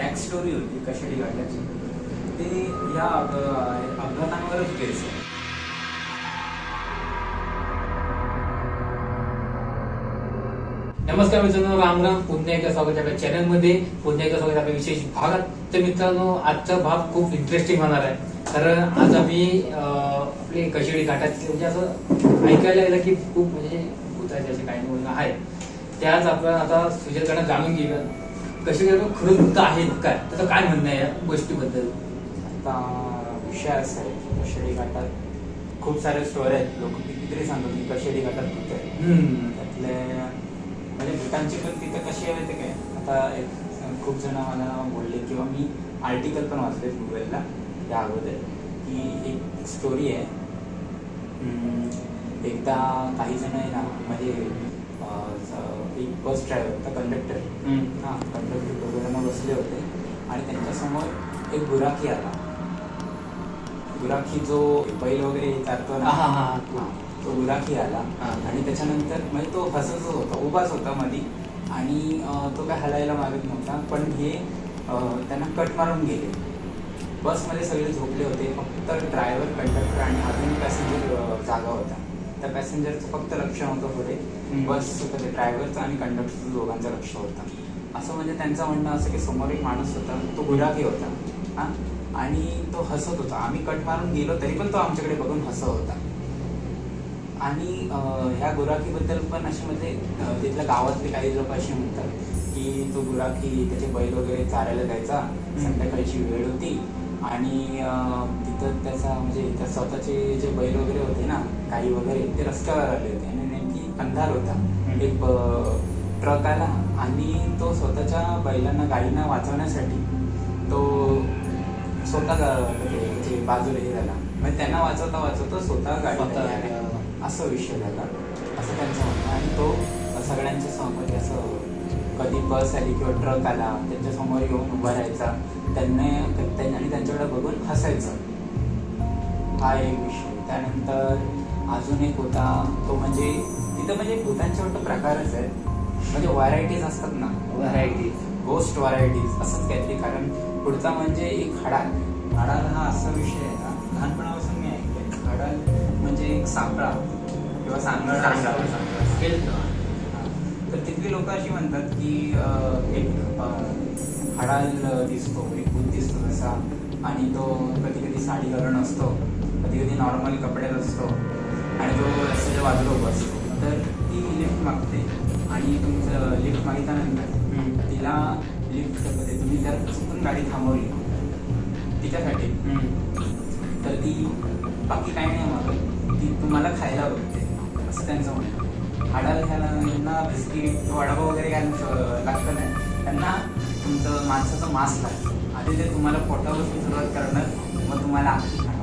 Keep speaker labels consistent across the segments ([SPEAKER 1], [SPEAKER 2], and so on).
[SPEAKER 1] Back story होती कशाची घडल्याची ते या अपघातांवरच बेस आहे.
[SPEAKER 2] नमस्कार मित्रांनो राम राम. पुन्हा एकदा स्वागत आपल्या चॅनलमध्ये पुन्हा एकदा स्वागत आपल्या विशेष भागात. तर मित्रांनो आजचा भाग खूप इंटरेस्टिंग होणार आहे. कारण आज आम्ही आपले कशेडी घाटात म्हणजे असं ऐकायला गेलं की खूप म्हणजे भूताचे असे काही बोलणं आहे त्याच आपण आता सुजयकडनं जाणून घेऊया. कशी खरंच भूत आहेत काय? त्याचं काय म्हणणं आहे या गोष्टीबद्दल?
[SPEAKER 1] आता विषय असा आहे कशाडी घाटात खूप सारे स्टोरी आहेत. लोक कितीतरी सांगतात की कशाडी घाटात भूत आहे. त्यातले म्हणजे भूतांची पण तिथं कशी आहे माहिती काय आता एक खूप जण मला बोलले किंवा मी आर्टिकल पण वाचले गुगलला त्या अगोदर की एक स्टोरी आहे. एकदा काही जण आहे ना म्हणजे एक बस ड्रायव्हर होता कंडक्टर. हां कंडक्टर दोघं बसले होते. आणि त्यांच्यासमोर एक गुराखी आला. गुराखी जो बैल वगैरे चालतो ना
[SPEAKER 2] हा, हा,
[SPEAKER 1] तो गुराखी आला. आणि त्याच्यानंतर म्हणजे तो हसतच होता उभाच होता मधी. आणि तो काय हलायला मागत नव्हता. पण हे त्यांना कट मारून गेले. बसमध्ये सगळे झोपले होते. फक्त ड्रायव्हर कंडक्टर आणि अजून पॅसेंजर जागा होता. त्या पॅसेंजरचं फक्त लक्ष नव्हतं पुढे. बस ड्रायव्हरचं आणि कंडक्टरचं दोघांचं लक्ष होतं. असं म्हणजे त्यांचं म्हणणं असं की समोर एक माणूस होता तो गुराखी होता. हा? आणि तो हसत होता. आम्ही कट मारून गेलो तरी पण तो आमच्याकडे बघून हसत होता. आणि ह्या गुराखीबद्दल पण असे म्हणजे तिथल्या गावातले काही लोक असे म्हणतात की तो गुराखी त्याचे बैल वगैरे चारायला जायचा. संध्याकाळची वेळ होती. आणि तिथं त्याचा म्हणजे त्या स्वतःचे जे बैल वगैरे होते ना गाई वगैरे ते रस्त्यावर आले होते. आणि नेमकी अंधार होता. एक ट्रक आला आणि तो स्वतःच्या बैलांना गाईंना वाचवण्यासाठी तो स्वतः म्हणजे बाजूला हे झाला. म्हणजे त्यांना वाचवता वाचवता स्वतः गाडी असं विषय झाला. असं त्यांचं म्हणणं. आणि तो सगळ्यांच्या समोर असं कधी बस आली किंवा ट्रक आला त्यांच्यासमोर येऊन उभा राहायचा त्यांना त्यां- आणि त्यांच्याकडे बघून हसायचं. हा एक विषय. त्यानंतर अजून एक होता तो म्हणजे तिथं म्हणजे भूतांचे वाटतं प्रकारच आहेत. म्हणजे व्हरायटीज असतात ना.
[SPEAKER 2] Variety.
[SPEAKER 1] गोस्ट व्हरायटीज असंच काहीतरी. कारण पुढचा म्हणजे एक हडाल हडाल हा असा विषय आहे ना. लहानपणापासून मी ऐकलंय. हडाल म्हणजे एक सापळा किंवा सांगड
[SPEAKER 2] सांगडा.
[SPEAKER 1] तर तिथली लोक अशी म्हणतात की एक हडाल दिसतो एक भूत दिसतो तसा. आणि तो कधी कधी साडी घालून असतो कधी कधी नॉर्मल कपड्यात असतो. आणि तो रस्त्याच्या बाजूला उभा असतो. तर ती लिफ्ट मागते. आणि तुमचं लिफ्ट मागितल्यानंतर. तिला लिफ्ट करते तुम्ही जर चुकून गाडी थांबवली तिच्यासाठी. तर ती बाकी काही नाही मागत ती तुम्हाला खायला बघते. असं त्यांचं म्हणणं हाडाल घ्यायला यांना बिस्किट वडापाव वगैरे श- लागतं नाही. त्यांना तुमचं माणसाचं मांस लागतं. आधी ते तुम्हाला पोटापासून सुरुवात करणार मग तुम्हाला आखी खाणार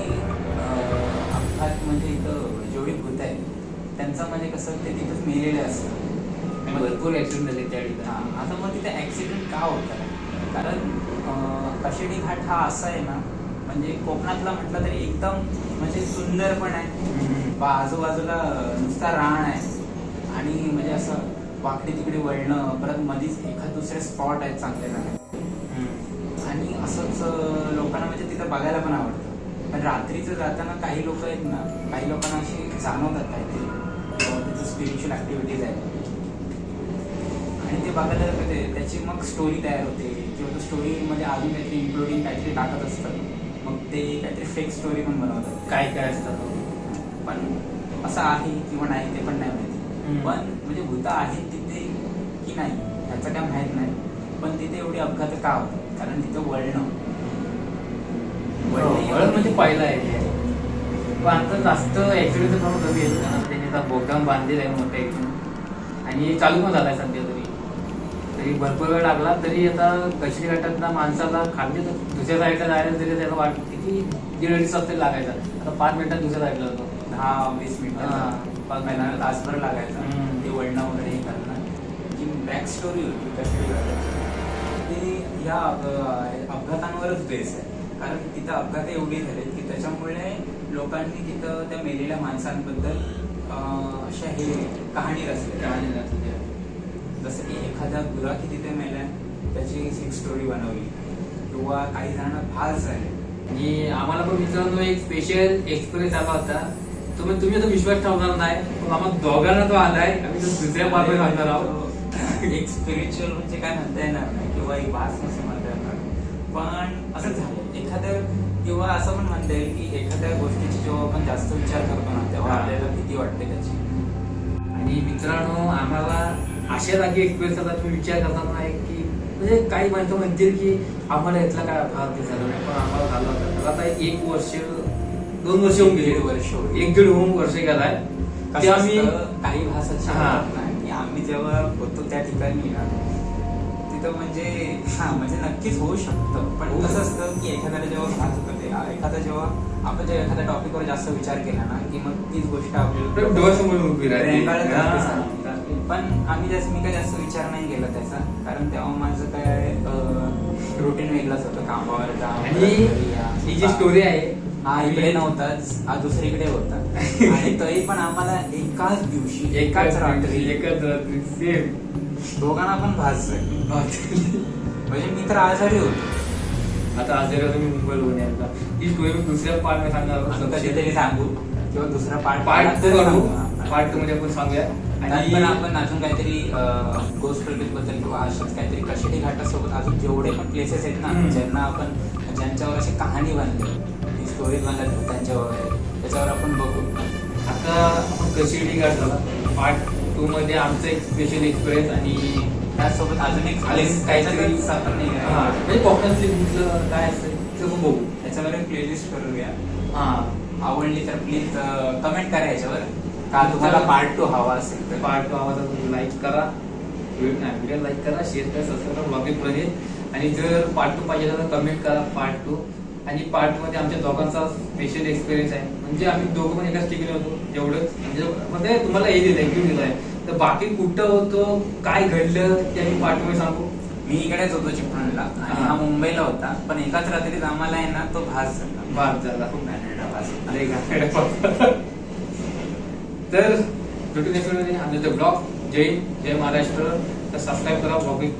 [SPEAKER 1] अं, अपघात म्हणजे इथं जेवढी भूत आहेत त्यांचं म्हणजे कसं ते तिथंच मेलेले असतात
[SPEAKER 2] भरपूर ऍक्सिडेंट झाले त्या
[SPEAKER 1] हा, आता मग तिथे ऍक्सिडेंट का होतात कारण कशेडी घाट हा असा आहे ना म्हणजे कोकणातला म्हटलं तरी एकदम म्हणजे सुंदर पण आहे. बा आजूबाजूला नुसता रान आहे. आणि म्हणजे असं वाकडी तिकडे वळणं परत मधीच एखाद दुसरे स्पॉट आहेत चांगले चांगले आणि असंच लोकांना म्हणजे तिथं बघायला पण आवडतं. पण रात्रीचं जाताना काही लोक आहेत ना काही लोकांना अशी जाणवतात काहीतरी. तिथं स्पिरिच्युअल ऍक्टिव्हिटीज आहेत. आणि ते बघायला कधी त्याची मग स्टोरी तयार होते. किंवा तो स्टोरीमध्ये अजून काहीतरी इन्क्लुडिंग काहीतरी टाकत असतात मग ते काहीतरी फेक स्टोरी पण बनवतात.
[SPEAKER 2] काय काय असतात
[SPEAKER 1] पण असं आहे किंवा नाही ते पण नाही माहिती. पण म्हणजे भूत आहेत तिथे की नाही ह्याचं काय माहीत नाही. पण तिथे एवढे अपघात का होतात? कारण तिथं वळणं. वळणं
[SPEAKER 2] वळण म्हणजे पहिला आहे. पण आता जास्त ऍक्सिडेंटचं प्रमाण कमी येतं कारण त्याने आता बोगदाम बांधलेलं आहे मोठं एकदम आणि चालू पण झालाय सध्या तरी. तरी भरपूर वेळ लागला तरी आता कशी घाटात माणसाला खाली दुसऱ्या साईडला जायला तरी त्याला वाट किती दीड अडीच तास तरी लागायचा. आता पाच मिनिटात दुसऱ्या साईडला होतो
[SPEAKER 1] दहा वीस मिनिटं.
[SPEAKER 2] पाच.
[SPEAKER 1] तासभर लागायचा. ते वळणं वगैरे हे जी बॅक स्टोरी होती कशी ते या अप- अपघातांवरच बेस आहे. कारण तिथं अपघात एवढे झाले की त्याच्यामुळे लोकांनी तिथं त्या मेलेल्या माणसांबद्दल अशा हे कहाणी रचल्या जसं की एखाद्या गुराखी तिथे मेल्या त्याची एक स्टोरी बनवली. किंवा काही जणांना भास झाले.
[SPEAKER 2] आणि आम्हाला पण मित्रांनो एक स्पेशल एक्सपिरियन्स आला होता. तुम्ही तुम्ही तर विश्वास ठेवणार नाही. आम्हाला दोघांना तो आलाय. आम्ही दुसऱ्या बाबत सांगणार आहोत.
[SPEAKER 1] एक स्पिरिच्युअल म्हणजे काय म्हणता येणार नाही किंवा एक भास नसे म्हणता येणार पण असं झालं. एखाद्या किंवा असं पण म्हणता येईल की एखाद्या गोष्टीची जेव्हा आपण जास्त विचार करतो ना तेव्हा. आपल्याला भीती वाटते त्याची.
[SPEAKER 2] आणि मित्रांनो आम्हाला अशा जागी एक्सपिरियन्स आता तुम्ही विचार करताना आहे की म्हणजे काही माणसं म्हणतील की आम्हाला यातला काय भाग ते झालं नाही पण आम्हाला झालं होतं. आता एक वर्ष दोन वर्ष होऊन गेले.
[SPEAKER 1] वर्ष
[SPEAKER 2] एक दीड होऊन वर्ष गेलाय. ते आम्ही
[SPEAKER 1] काही. होत नाही. आम्ही जेव्हा होतो त्या ठिकाणी ना तिथं म्हणजे हा म्हणजे नक्कीच होऊ शकतं. पण कसं. असतं की एखाद्याला जेव्हा भास होतं ते एखादा जेव्हा आपण जेव्हा एखाद्या टॉपिकवर जास्त विचार केला ना की मग तीच गोष्ट आपल्याला
[SPEAKER 2] डोळ्यासमोर उभी राहते.
[SPEAKER 1] पण आम्ही जास्त मी काय जास्त विचार नाही केला त्याचा. कारण तेव्हा माझं काय रुटीन वेगळंच होतं. कामावर जा.
[SPEAKER 2] ही जी स्टोरी आहे
[SPEAKER 1] हा इकडे नव्हताच हा दुसरीकडे होता. आणि तरी पण आम्हाला एकाच दिवशी एकाच रात्री
[SPEAKER 2] एकाच रात्री सेम
[SPEAKER 1] दोघांना पण भास झाली. म्हणजे मी तर आजारी होतो.
[SPEAKER 2] आता आज जरा तुम्ही मुंबईला होऊन यायला. ही स्टोरी मी दुसऱ्या पार्टमध्ये सांगणार.
[SPEAKER 1] कधीतरी सांगू. किंवा दुसरा पार्ट
[SPEAKER 2] पार्ट टू करू. पार्ट टू मध्ये आपण सांगूया.
[SPEAKER 1] आणि पण आपण अजून काहीतरी गोस्टबद्दल किंवा अशाच काहीतरी कशेडी घाटासोबत अजून जेवढे पण प्लेसेस आहेत ना. ज्यांना आपण ज्यांच्यावर अशी कहाणी बनली. स्टोरी बनल्या त्यांच्यावर त्याच्यावर आपण बघू.
[SPEAKER 2] आता आपण कशिडी घाट झाला. पार्ट टू मध्ये आमचं एक स्पेशल एक्सपिरियन्स आणि
[SPEAKER 1] त्यासोबत अजून एक
[SPEAKER 2] अजून काहीतरी-
[SPEAKER 1] आपण नाही
[SPEAKER 2] हा. म्हणजे कोकणातली कुठलं काय असेल ते बघू.
[SPEAKER 1] त्याच्यावर एक प्लेलिस्ट करूया.
[SPEAKER 2] हा.
[SPEAKER 1] आवडली तर प्लीज कमेंट करा याच्यावर. का तुम्हाला पार्ट टू हवा असेल तर.
[SPEAKER 2] पार्ट टू आवाजा तुम्ही लाईक करा. व्हिडिओ लाईक करा. शेअर करा सबस्क्राईब करा ब्लॉगिंग आणि जर पार्ट टू पाहिजे तर कमेंट करा पार्ट टू आणि पार्टमध्ये आमच्या दोघांचा स्पेशल एक्सपिरियन्स आहे. म्हणजे आम्ही दोघं पण एकाच ठिकाणी होतो. जेवढंच म्हणजे म्हणजे तुम्हाला हे दिलंय घेऊन दिलंय. तर बाकी कुठं होतो काय घडलं ते आम्ही पार्टमध्ये सांगू.
[SPEAKER 1] मी इकडेच होतो चिपळूणला. आणि
[SPEAKER 2] हा.
[SPEAKER 1] मुंबईला होता. पण एकाच रात्रीत आम्हाला आहे ना तो भास झाला.
[SPEAKER 2] भाग झाला.
[SPEAKER 1] खूप घाणेरडा भास.
[SPEAKER 2] अरे तर भेटू नेक्स्ट आमच्या ब्लॉग जय जय महाराष्ट्र. तर सबस्क्राईब करा ब्लॉगिंग